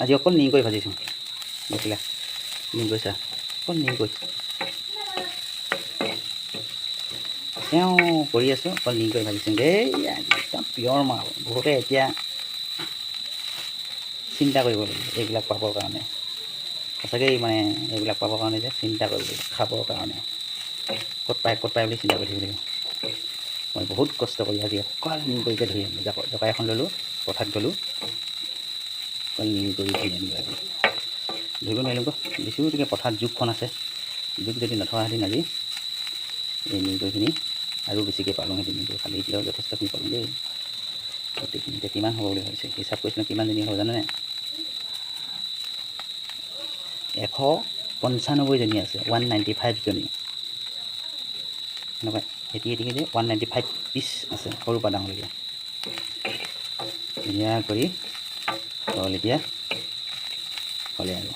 আজি অকল নিংকৈ ভাজিছোঁ দেখিলা? নিংকৈ চা অকল নিংকৈ তেওঁ কৰি আছোঁ, অকল নিংকৈ ভাজিছোঁ দেই একদম পিয়ৰ মাল। বহুতে এতিয়া চিন্তা কৰিব লাগিব এইবিলাক পাবৰ কাৰণে। সঁচাকৈ মানে এইবিলাক পাবৰ কাৰণে যে চিন্তা কৰিব লাগিব, খাবৰ কাৰণে। ক'ত পায় ক'ত পায় বুলি চিন্তা কৰি থাকিব লাগিব। মই বহুত কষ্ট কৰি আজি অকল নিং কৰিকে ধৰি আনিলোঁ জাকৈ জকাই এখন ল'লোঁ, পথাৰত গ'লোঁ। নিং কৰি ধৰি আনিলোঁ আজি। ধৰিব নোৱাৰিলোঁ আকৌ বেছিও গতিকে পথাৰত জোকখন আছে। জোক যদি নথকাহেঁতেন আজি এই নিং কৰিখিনি আৰু বেছিকৈ পালোঁহেঁতেন। কৰি খালি এতিয়াও যথেষ্টখিনি পালোঁ দেই। গোটেইখিনি এতিয়া কিমান হ'ব বুলি ভাবিছে? হিচাপ কৰিছিলোঁ কিমানজনী হ'ব জানেনে? এশ পঞ্চানব্বৈজনী আছে ওৱান নাইণ্টি ফাইভজনী এনেকুৱা এটি এটিকে যে ওৱান নাইণ্টি ফাইভ পিচ আছে সৰুৰ পৰা ডাঙৰলৈকে ধুনীয়া কৰি হ'ল এতিয়া হ'লে আৰু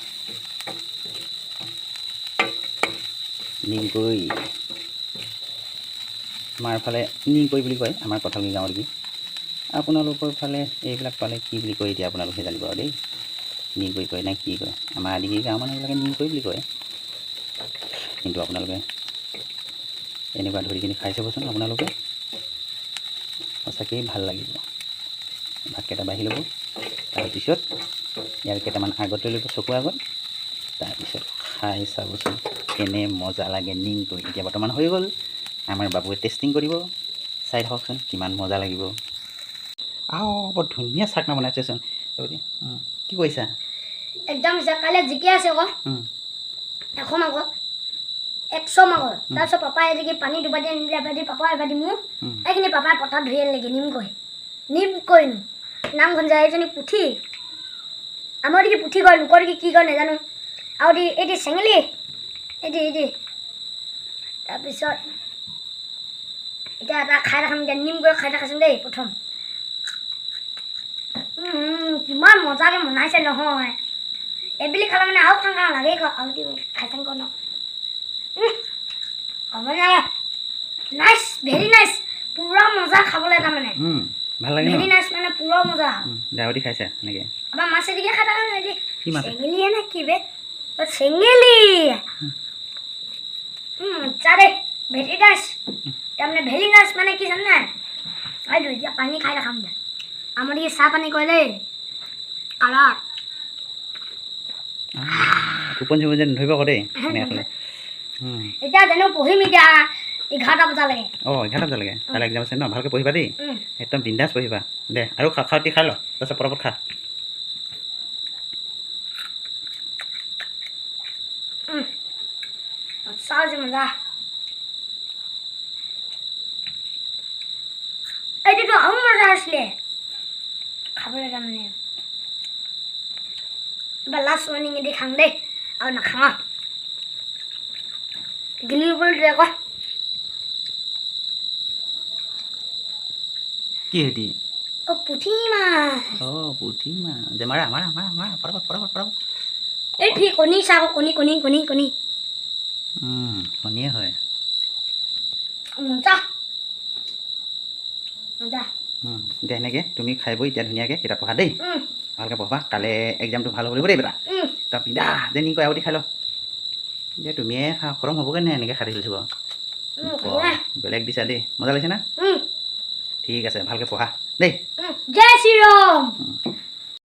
নিমকৈ আমাৰ ফালে নিমকৈ বুলি কয় আমাৰ কঠালগুৰি গাঁৱৰ কি আপোনালোকৰ ফালে এইবিলাক পালে কি বুলি কয় এতিয়া আপোনালোকে জানিব আৰু দেই। নিমকৈ কয় নে কি কয়? আমাৰ আদিগিৰি গাঁৱৰ মানুহবিলাকে নিমকৈ বুলি কয়। কিন্তু আপোনালোকে এনেকুৱা ধৰি কিনি খাই চাবচোন আপোনালোকে। সঁচাকৈয়ে ভাল লাগিব। ভাতকেইটা বাঢ়ি ল'ব। তাৰপিছত ইয়াৰ কেইটামান আগতে ল'ব চকুৰ আগত তাৰপিছত খাই চাবচোন কেনে মজা লাগে নিং কৰি এতিয়া বৰ্তমান হৈ গ'ল আমাৰ বাবুৱে টেষ্টিং কৰিব। চাই থাককচোন কিমান মজা লাগিব। আও বৰ ধুনীয়া চাকনা বনাইছেচোন কি কৰিছা? একদম কাইলৈ জিকি আছে আকৌ। এশ মাঘত একশ মাঘত তাৰপিছত পাপাই এদিকে পানী দুবাটি আনিলে এবাটি পাপা এবাটি মোৰ। উম। এইখিনি পাপাই পথাৰত ধুই আনিলেগৈ নিমকৈ। নিমকৈনো নামখন যায় এইজনী পুঠি। আমাৰ দিকে পুঠি কয় লোকৰ দিকে কি কয় নাজানো। আৰু দি এইটি চেঙেলি। এইটি এইটি তাৰপিছত এতিয়া এটা খাই দেখাম এতিয়া নিমকৈ খাই দেখাচোন দেই প্ৰথম। কিমান মজাকৈ বনাইছে নহয়। এইবুলি খালে মানে আৰু খাং খাং লাগে আকৌ আৰু তুমি খাই চাং কৰ ন। হ'ব নালাগে নাইচ ভেৰি নাইচ পূৰা মজা খাবলৈ তাৰমানে। ভাল লাগে ভেৰি ন নাইচ মানে পূৰা মজা। ডাৱতি খাইছা এনেকৈ? আমাৰ মাছ এদিকে খাই থকা নাই কি মাছ? চেঙেলিয়ে নে কি বে? অ, চেঙেলি। উম, চা দে। ভেৰি নাইচ তাৰমানে ভেৰি নাইচ মানে কি জানে? এইটো এতিয়া পানী খাই দেখাম দে। আমাৰ দিকে চাহ পানী কৰে। দেই কালাৰ টোপনি চোপনি যেন ধৰিব আকৌ দেই এনেকৈ খালে উম, এতিয়া জানো পঢ়িম এতিয়া। এঘাৰটা বজালৈকে অঁ এঘাৰটা বজালৈকে কাইলৈ এক্সাম আছে ন? ভালকৈ পঢ়িবা দেই। একদম বিন্দাছ পঢ়িবা। দে আৰু খা খাওঁতি খাই ল। তাৰপিছত খা। চাওঁ যে মজা। এইটোতো আৰু মজা আছিলে। খাবলৈ তাৰমানে। এবাৰ লাষ্ট ৱাৰ্ণিং এদি খাং দেই। আৰু নাখাওঁ। আৰু গিলি ল'বলৈ আকৌ। কি অ' পুঠি মাছ অঁ পুঠি মা দে মাৰা মাৰা মাৰা মাৰা এই ঠিক কণী কণী কণী কণী কণী কণীয়ে হয় সেনেকৈ তুমি খাই বৈ এতিয়া ধুনীয়াকৈ কিতাপ পঢ়া দেই ভালকৈ পঢ়বা কাইলৈ এক্সামটো ভাল হ'ব লাগিব দেই বেটা। তই পিন্ধা যে নিকৈ আগতে খাই ল এতিয়া তুমিয়ে খা খৰম হ'বগৈ নে এনেকৈ খাই বাহ, বেলেগ দিছা দেই মজা লাগিছে না ঠিক আছে ভালকৈ পঢ়া। দেই। জয় শ্ৰীৰাম।